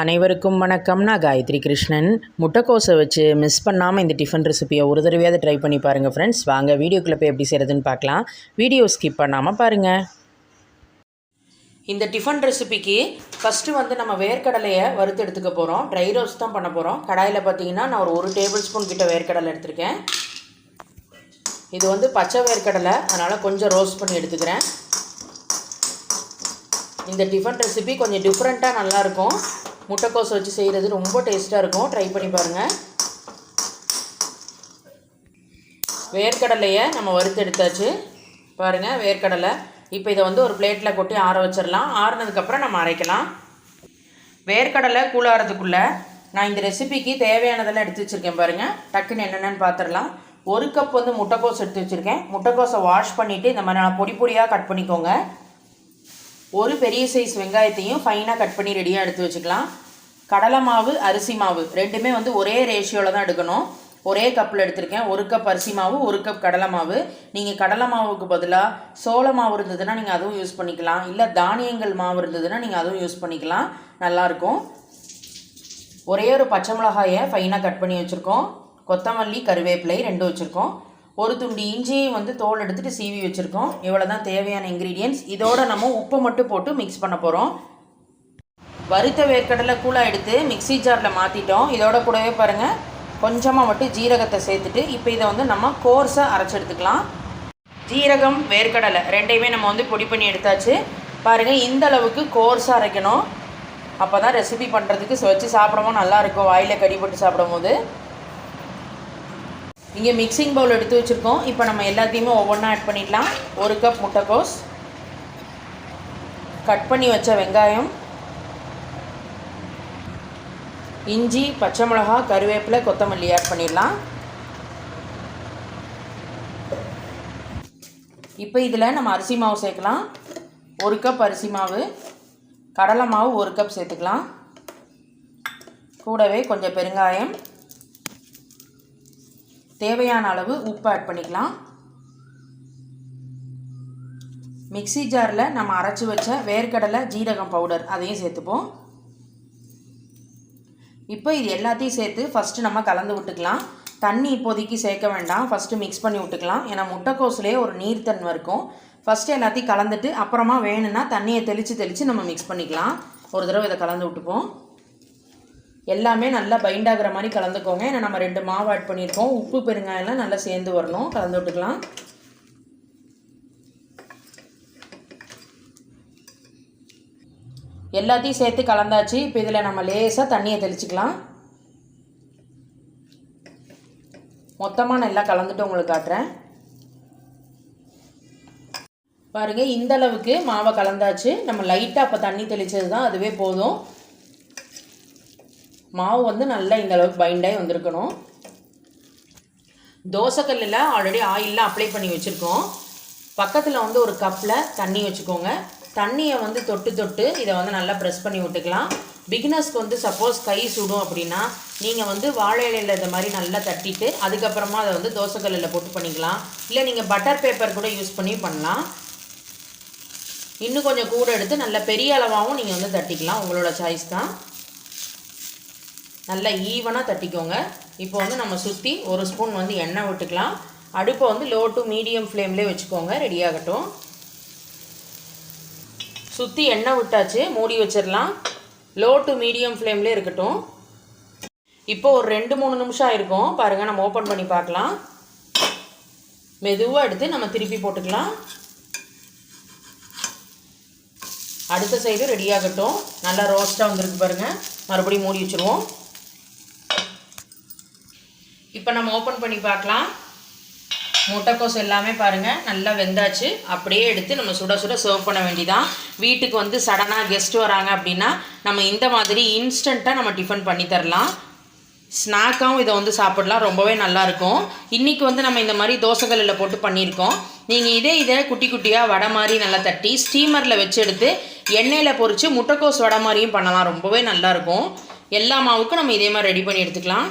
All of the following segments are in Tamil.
அனைவருக்கும் வணக்கம். நான் காயத்ரி கிருஷ்ணன். முட்டைக்கோஸை வச்சு மிஸ் பண்ணாமல் இந்த டிஃபன் ரெசிபியை ஒரு தடவையாவது ட்ரை பண்ணி பாருங்கள் ஃப்ரெண்ட்ஸ் வாங்க வீடியோக்குள்ளே போய் எப்படி செய்கிறதுன்னு பார்க்கலாம். வீடியோ ஸ்கிப் பண்ணாமல் பாருங்கள் இந்த டிஃபன் ரெசிபிக்கு ஃபஸ்ட்டு வந்து நம்ம வேர்க்கடலையை வறுத்து எடுத்துக்க போகிறோம் ட்ரை ரோஸ்ட் தான் பண்ண போகிறோம் கடாயில் பார்த்தீங்கன்னா நான் ஒரு ஒரு டேபிள் ஸ்பூன் கிட்ட வேர்க்கடலை எடுத்திருக்கேன். இது வந்து பச்சை வேர்க்கடலை. அதனால் கொஞ்சம் ரோஸ்ட் பண்ணி எடுத்துக்கிறேன். இந்த டிஃபன் ரெசிபி கொஞ்சம் டிஃப்ரெண்ட்டாக நல்லாயிருக்கும் முட்டைக்கோஸ் வச்சு செய்கிறது ரொம்ப டேஸ்ட்டாக இருக்கும். ட்ரை பண்ணி பாருங்கள் வேர்க்கடலையை நம்ம வறுத்து எடுத்தாச்சு. பாருங்கள் வேர்க்கடலை. இப்போ இதை வந்து ஒரு பிளேட்டில் கொட்டி ஆற வச்சிடலாம் ஆறுனதுக்கப்புறம் நம்ம அரைக்கலாம். வேர்க்கடலை கூழாறதுக்குள்ளே நான் இந்த ரெசிபிக்கு தேவையானதெல்லாம் எடுத்து வச்சுருக்கேன் பாருங்கள் டக்குன்னு என்னென்னு பார்த்துடலாம் ஒரு கப் வந்து முட்டைக்கோஸ் எடுத்து வச்சுருக்கேன். முட்டைக்கோஸை வாஷ் பண்ணிவிட்டு இந்த மாதிரி நான் பொடி பொடியாக கட் பண்ணிக்கோங்க. ஒரு பெரிய சைஸ் வெங்காயத்தையும் ஃபைனாக கட் பண்ணி ரெடியாக எடுத்து வச்சுக்கலாம். கடலை மாவு அரிசி மாவு ரெண்டுமே வந்து ஒரே ரேஷியோவில் தான் எடுக்கணும். ஒரே கப்பில் எடுத்திருக்கேன். ஒரு கப் அரிசி மாவு ஒரு கப் கடலை மாவு. நீங்கள் கடலை மாவுக்கு பதிலாக சோள மாவு இருந்ததுன்னா நீங்கள் அதுவும் யூஸ் பண்ணிக்கலாம். இல்லை தானியங்கள் மாவு இருந்ததுன்னா நீங்கள் அதுவும் யூஸ் பண்ணிக்கலாம். நல்லாயிருக்கும் ஒரே ஒரு பச்சை மிளகாயை ஃபைனாக கட் பண்ணி வச்சுருக்கோம். கொத்தமல்லி கருவேப்பிலை ரெண்டும் வச்சுருக்கோம். ஒரு துண்டு இஞ்சியை வந்து தோல் எடுத்துகிட்டு சீவி வச்சுருக்கோம். இவ்வளோ தான் தேவையான இன்க்ரீடியன்ஸ் இதோட நம்ம உப்பு மட்டும் போட்டு மிக்ஸ் பண்ண போகிறோம் வறுத்த வேர்க்கடலை கூழாக எடுத்து மிக்ஸி ஜாரில் மாற்றிட்டோம் இதோட கூடவே பாருங்கள் கொஞ்சமாக மட்டும் ஜீரகத்தை சேர்த்துட்டு இப்போ இதை வந்து நம்ம கோர்ஸாக அரைச்சி எடுத்துக்கலாம். ஜீரகம் வேர்க்கடலை ரெண்டையுமே நம்ம வந்து பொடி பண்ணி எடுத்தாச்சு. பாருங்கள் இந்த அளவுக்கு கோர்ஸாக அரைக்கணும். அப்போ தான் ரெசிபி பண்ணுறதுக்கு வச்சு சாப்பிடவும் நல்லாயிருக்கும் வாயில் கடிப்பட்டு சாப்பிடும் போது இங்கே மிக்சிங் பவுல் எடுத்து வச்சுருக்கோம். இப்போ நம்ம எல்லாத்தையுமே ஒவ்வொன்றா ஆட் பண்ணிடலாம். ஒரு கப் முட்டைக்கோஸ். கட் பண்ணி வச்ச வெங்காயம். இஞ்சி பச்சை மிளகா கருவேப்பிலை கொத்தமல்லி ஆட் பண்ணிடலாம். இப்போ இதில் நம்ம அரிசி மாவு சேர்க்கலாம். ஒரு கப் அரிசி மாவு. கடலை மாவு ஒரு கப் சேர்த்துக்கலாம். கூடவே கொஞ்சம் பெருங்காயம். தேவையான அளவு உப்பு ஆட் பண்ணிக்கலாம். மிக்சி ஜாரில் நம்ம அரைச்சி வச்ச வேர்க்கடலை ஜீரகம் பவுடர் அதையும் சேர்த்துப்போம். இப்போ இது எல்லாத்தையும் சேர்த்து ஃபஸ்ட்டு நம்ம கலந்து விட்டுக்கலாம். தண்ணி இப்போதைக்கு சேர்க்க வேண்டாம். ஃபஸ்ட்டு மிக்ஸ் பண்ணி விட்டுக்கலாம். ஏன்னா முட்டைக்கோஸ்லேயே ஒரு நீர்த்தன்மை இருக்கும். ஃபஸ்ட்டு எல்லாத்தையும் கலந்துட்டு அப்புறமா வேணும்னா தண்ணியை தெளித்து தெளித்து நம்ம மிக்ஸ் பண்ணிக்கலாம். ஒரு தடவை இதை கலந்து விட்டுப்போம். எல்லாமே நல்லா பைண்ட் ஆகிற மாதிரி கலந்துக்கோங்க. ஏன்னா நம்ம ரெண்டு மாவு ஆட் பண்ணியிருக்கோம். உப்பு பெருங்காயம்லாம் நல்லா சேர்ந்து வரணும். கலந்து விட்டுக்கலாம். எல்லாத்தையும் சேர்த்து கலந்தாச்சு. இப்போ இதில் நம்ம லேசாக தண்ணியை தெளிச்சிக்கலாம். மொத்தமாக நல்லா கலந்துட்டு உங்களுக்கு காட்டுறேன். பாருங்கள் இந்த அளவுக்கு மாவை கலந்தாச்சு. நம்ம லைட்டாக அப்போ தண்ணி தெளித்தது தான் அதுவே போதும். மாவு வந்து நல்லா இந்த அளவுக்கு பைண்டாகி வந்திருக்கணும். தோசைக்கல்லில் ஆல்ரெடி ஆயிலெலாம் அப்ளை பண்ணி வச்சுருக்கோம். பக்கத்தில் வந்து ஒரு கப்பில் தண்ணி வச்சுக்கோங்க. தண்ணியை வந்து தொட்டு தொட்டு இதை வந்து நல்லா ப்ரெஸ் பண்ணி விட்டுக்கலாம் பிகினர்ஸ்க்கு வந்து சப்போஸ் கை சுடும் அப்படின்னா நீங்கள் வந்து வாழை இலையில் இந்த மாதிரி நல்லா தட்டிட்டு அதுக்கப்புறமா அதை வந்து தோசைக்கல்லில் போட்டு பண்ணிக்கலாம். இல்லை நீங்கள் பட்டர் பேப்பர் கூட யூஸ் பண்ணி பண்ணலாம். இன்னும் கொஞ்சம் கூட எடுத்து நல்ல பெரிய அளவாகவும் நீங்கள் வந்து தட்டிக்கலாம். உங்களோட சாய்ஸ் தான். நல்லா ஈவனாக தட்டிக்கோங்க. இப்போ வந்து நம்ம சுற்றி ஒரு ஸ்பூன் வந்து எண்ணெய் விட்டுக்கலாம். அடுப்பை வந்து லோ டு மீடியம் ஃப்ளேம்லேயே வச்சுக்கோங்க ரெடி ஆகட்டும். சுற்றி எண்ணெய் விட்டாச்சு மூடி வச்சிடலாம். லோ டு மீடியம் ஃப்ளேம்லேயே இருக்கட்டும். இப்போ ஒரு ரெண்டு மூணு நிமிஷம் ஆயிருக்கும். பாருங்கள் நம்ம ஓப்பன் பண்ணி பார்க்கலாம். மெதுவாக எடுத்து நம்ம திருப்பி போட்டுக்கலாம். அடுத்த சைடு ரெடி ஆகட்டும். நல்லா ரோஸ்ட்டாக வந்திருக்கு பாருங்கள் மறுபடியும் மூடி வச்சுருவோம். இப்போ நம்ம ஓப்பன் பண்ணி பார்க்கலாம். முட்டைக்கோஸ் எல்லாமே பாருங்கள் நல்லா வெந்தாச்சு. அப்படியே எடுத்து நம்ம சுட சுட சர்வ் பண்ண வேண்டிதான். வீட்டுக்கு வந்து சடனாக கெஸ்ட் வராங்க அப்படின்னா நம்ம இந்த மாதிரி இன்ஸ்டண்ட்டாக நம்ம டிஃபன் பண்ணி தரலாம். ஸ்நாக்காகவும் இதை வந்து சாப்பிடலாம். ரொம்பவே நல்லாயிருக்கும் இன்றைக்கி வந்து நம்ம இந்த மாதிரி தோசைகளில் போட்டு பண்ணியிருக்கோம். நீங்கள் இதே இதை குட்டி குட்டியாக வடை மாதிரி நல்லா தட்டி ஸ்டீமரில் வச்சு எடுத்து எண்ணெயில் பொரித்து முட்டைக்கோஸ் வடை மாதிரியும் பண்ணலாம். ரொம்பவே நல்லாயிருக்கும் எல்லா மாவுக்கும் நம்ம இதே மாதிரி ரெடி பண்ணி எடுத்துக்கலாம்.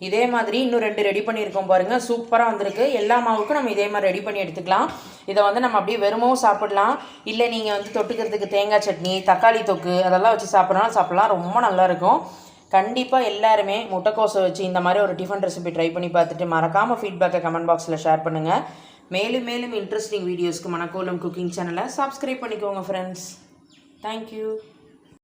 இதே மாதிரி இன்னும் ரெண்டு ரெடி பண்ணியிருக்கோம் பாருங்கள் சூப்பராக வந்திருக்கு. எல்லா மாவுக்கும் நம்ம இதே மாதிரி ரெடி பண்ணி எடுத்துக்கலாம். இதை வந்து நம்ம அப்படியே வெறுமவும் சாப்பிடலாம். இல்லை நீங்கள் வந்து தொட்டுக்கிறதுக்கு தேங்காய் சட்னி தக்காளி தொக்கு அதெல்லாம் வச்சு சாப்பிட்றனாலும் சாப்பிட்லாம். ரொம்ப நல்லா இருக்கும். கண்டிப்பாக எல்லாருமே முட்டைக்கோசை வச்சு இந்த மாதிரி ஒரு டிஃபன் ரெசிபி ட்ரை பண்ணி பார்த்துட்டு மறக்காமல் ஃபீட்பேக்கை கமெண்ட் பாக்ஸில் ஷேர் பண்ணுங்கள் மேலும் மேலும் இன்ட்ரெஸ்டிங் வீடியோஸ்க்கு மணக்கோலம் குக்கிங் சேனலை சப்ஸ்கிரைப் பண்ணிக்கோங்க ஃப்ரெண்ட்ஸ் தேங்க்யூ